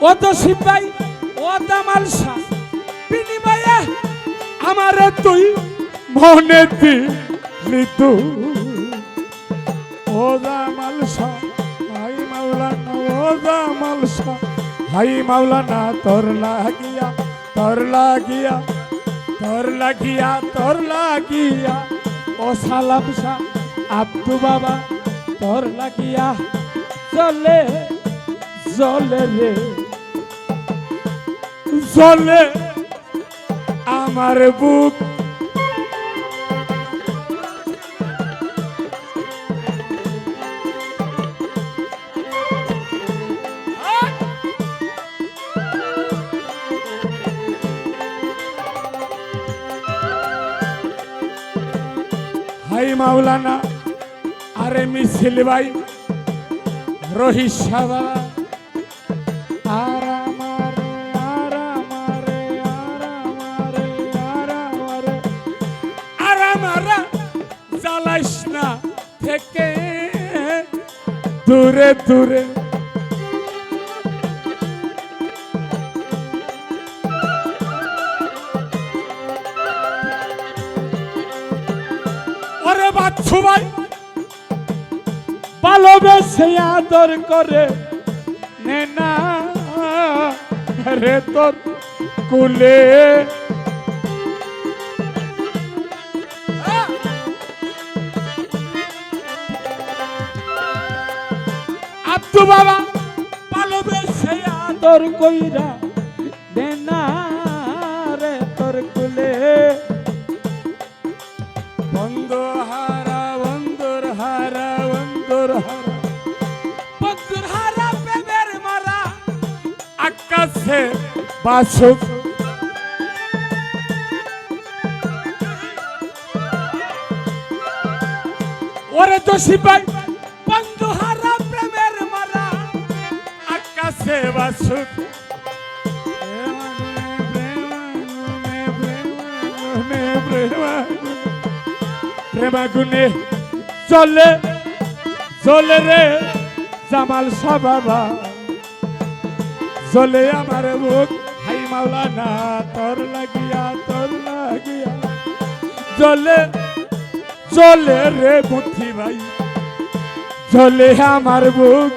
ও তো সিপাই, ও মালসা। বিনিময়ে আমারে তুই মনে দিলি তু। ও দামাল শাহ হাই মাওলানা, ও দামাল শাহ হাই মাওলানা, তোর লাগিয়া তোর লাগিয়া তোর লাগিয়া তোর লাগিয়া। ও সালাম শাহ, আব্দু বাবা, তোর লাগিয়া। চলে জলে রে। জলে আমার বুক। হাই মাওলানা আরে মিছিল ভাই রহিত সাদা। দূরে দূরে। ওরে বাচ্চু ভাই ভালোবেসে আদর করে নে না রে তোর কুলে। আব্দু বাবা ভালোবেসে আদর কইরা নে না রে তোর কুলে। বন্ধু হারা বন্ধুর হারা বন্ধুর হারা বন্ধুর হারা মারা, আকাশে বাসুক। ওরে তো সিপাই বাসুক প্রেমাগুনে চলে চলে রে জামাল সাবাবা। চলে আমার মুখ, হাই মাওলানা, তোর লাগিয়া তোর লাগিয়া। চলে চলে রে বুদ্ধি ভাই, চলে আমার বুক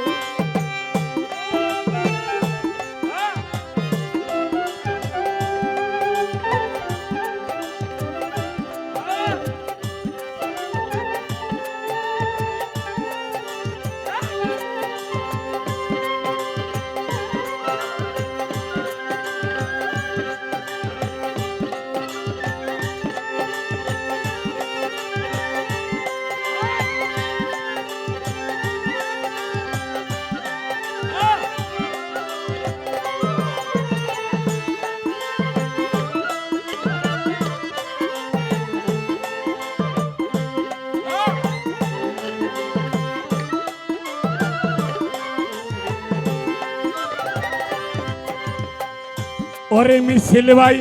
ওরে মিছিল ভাই।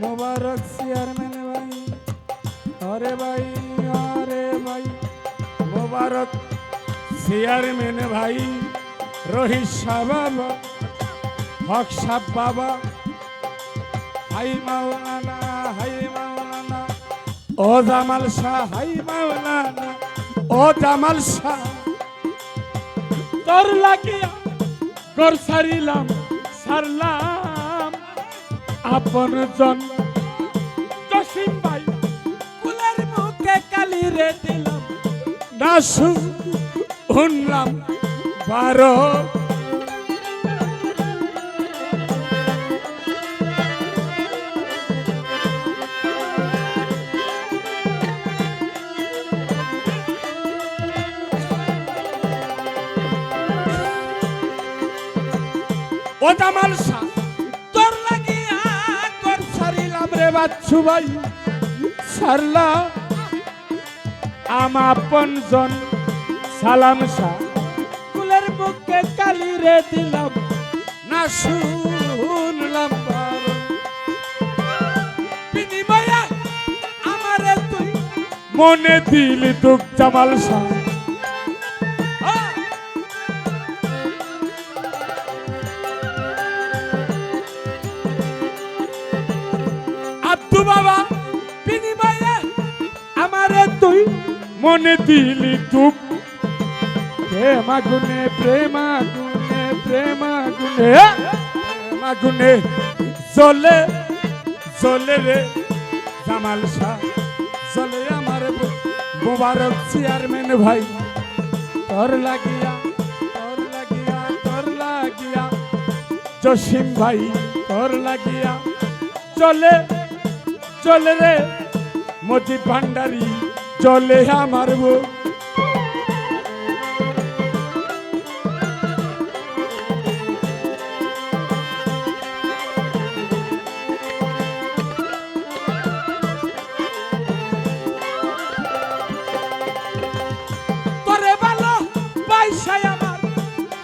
মোবারক চেয়ারম্যান ভাই, আরে ভাই আরে ভাই। মোবারক চেয়ারম্যান ভাই, রহিত শাহ বাবা হক সাহ বাবা। হাই মাওলানা হাই মাওলানা, ও জামাল শাহ, হাই মাওলানা, ও জামাল শাহ। তোর লাগিয়া কর সারিলাম সারলাম আপন জন জসিম ভাই কুলের মুখে কালি রে দিলাম। বারো ও শাহ, তোর লাগিয়া সারিলাম রে বাচ্চু ভাই। সারলা, আম আপন জন, সালাম শাহ। কুলের মুখে কালি রে দিলাম, না শুনলাম। বিনিময়ে আমারে তুই মনে দিলি দুঃখ জামাল মনে দিলি তুপ প্রেম আগুনে প্রেম আগুনে প্রেম আগুনে প্রেম আগুনে জ্বলে জ্বলে রে জামাল শাহ। জ্বলে আমার মুবারক চেয়ারম্যান ভাই। তোর লাগিয়া তোর লাগিয়া তোর লাগিয়া, জসিম ভাই, তোর লাগিয়া। চলে চলে রে মজি ভান্ডারি। চলে আমার আমার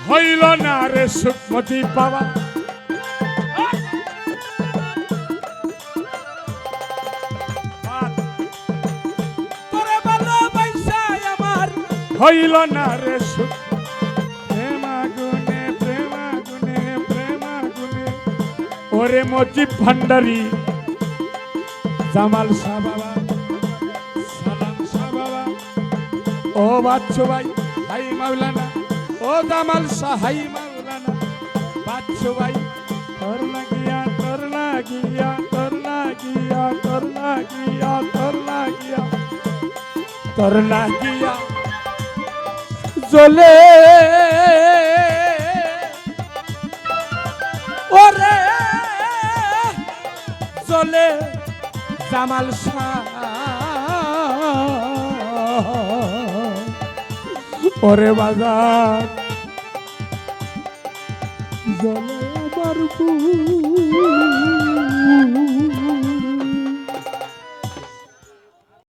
হইল না রে সুখমতি বাবা হইল না রে সুখ। প্রেম আগুনে প্রেম আগুনে প্রেম আগুনে ওরে মজিব ভান্ডারি। জামাল শাহ বাবা, সালাম শাহ বাবা। ও বাচ্চু ভাই হাই মাওলানা। ও জামাল শাহ হাই মাওলানা। বাচ্চু ভাই, তোর লাগিয়া তোর লাগিয়া তোর লাগিয়া তোর লাগিয়া তোর লাগিয়া তোর লাগিয়া চলে। ওরে চলে জামাল ওরে বাজার। জলে বারপুর